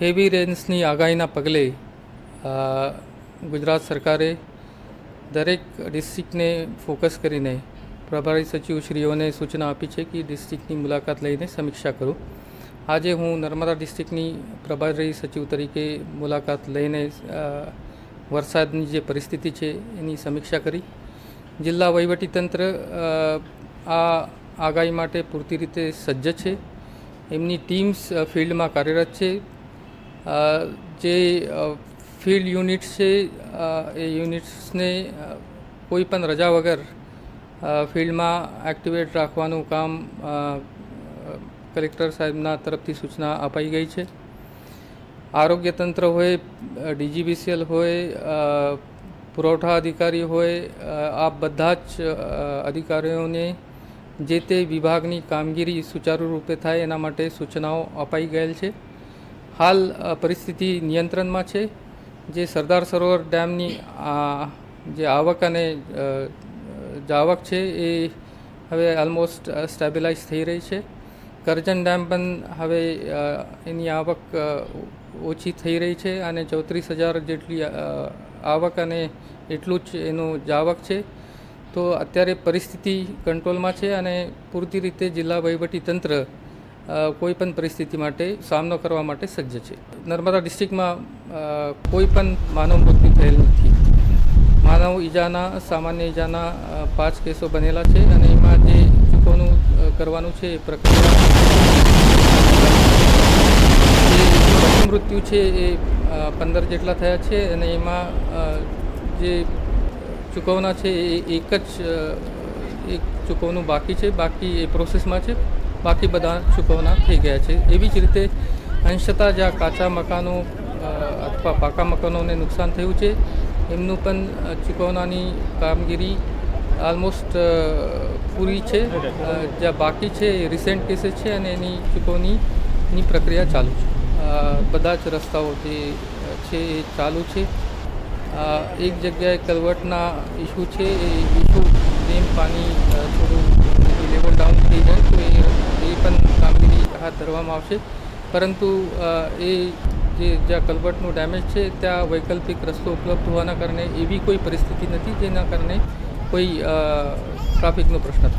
Heavy રેન્સની આગાહીના પગલે ગુજરાત સરકારે દરેક ડિસ્ટ્રિક્ટને ફોકસ કરીને પ્રભારી સચિવશ્રીઓને સૂચના આપી છે કે ડિસ્ટ્રિક્ટની મુલાકાત લઈને સમીક્ષા કરો. આજે હું નર્મદા ડિસ્ટ્રિક્ટની પ્રભારી સચિવ તરીકે મુલાકાત લઈને વરસાદની જે પરિસ્થિતિ છે એની સમીક્ષા કરી. જિલ્લા વહીવટીતંત્ર આ આગાહી માટે પૂરતી રીતે સજ્જ છે. એમની ટીમ્સ ફિલ્ડમાં કાર્યરત છે. જે ફિલ્ડ યુનિટ્સ છે એ યુનિટ્સને કોઈ પણ રજા વગર ફિલ્ડમાં એક્ટિવેટ રાખવાનું કામ કલેક્ટર સાહેબના તરફથી સૂચના અપાઈ ગઈ છે. આરોગ્ય તંત્ર હોય ડીજીબીસીએલ હોય પુરવઠા અધિકારી હોય આ બધા જ અધિકારીઓને જે તે વિભાગની કામગીરી સુચારુ રૂપે થાય એના માટે સૂચનાઓ અપાઈ ગયેલ છે. હાલ પરિસ્થિતિ નિયંત્રણમાં છે. જે સરદાર સરોવર ડેમની જે આવક અને જાવક છે એ હવે ઓલમોસ્ટ સ્ટેબિલાઇઝ થઈ રહી છે. કરજણ ડેમ પણ હવે એની આવક ઓછી થઈ રહી છે અને ચોત્રીસ હજાર જેટલી આવક અને એટલું જ એનું જાવક છે. તો અત્યારે પરિસ્થિતિ કંટ્રોલમાં છે અને પૂરતી રીતે જિલ્લા વહીવટી તંત્ર અ, કોઈ પણ પરિસ્થિતિ માટે સામનો કરવા માટે સજ્જ છે. નર્મદા ડિસ્ટ્રિક્ટમાં કોઈ પણ માનવ મૃત્યુ થયેલ નથી. માનવ ઈજાના સામાન્ય ઈજાના પાંચ કેસો બનેલા છે અને એમાં જે ચૂકવણું કરવાનું છે એ પ્રક્રિયા મૃત્યુ છે એ પંદર જેટલા થયા છે અને એમાં જે ચૂકવણા છે એ એક જ એક ચૂકવણું બાકી છે. બાકી એ પ્રોસેસમાં છે. બાકી બધા ચૂકવણા થઈ ગયા છે. એવી જ રીતે અંશતા જ્યાં કાચા મકાનો અથવા પાકા મકાનોને નુકસાન થયું છે, એમનું પણ ચૂકવણાની કામગીરી ઓલમોસ્ટ પૂરી છે. જ્યાં બાકી છે એ રિસેન્ટ કેસીસ છે અને એની ચૂકવણીની પ્રક્રિયા ચાલુ છે. બધા જ રસ્તાઓ જે છે એ ચાલુ છે. એક જગ્યાએ કલવટના ઇસ્યુ છે. એ ઇસ્યુ ડેમ પાણી થોડું લેવલ ડાઉન થઈ જાય તો એ એ પણ કામગીરી હાથ ધરવામાં આવશે. પરંતુ એ જે જ્યાં કલવટનું ડેમેજ છે, ત્યાં વૈકલ્પિક રસ્તો ઉપલબ્ધ હોવાના કારણે એવી કોઈ પરિસ્થિતિ નથી જેના કારણે કોઈ ટ્રાફિકનો પ્રશ્ન થાય.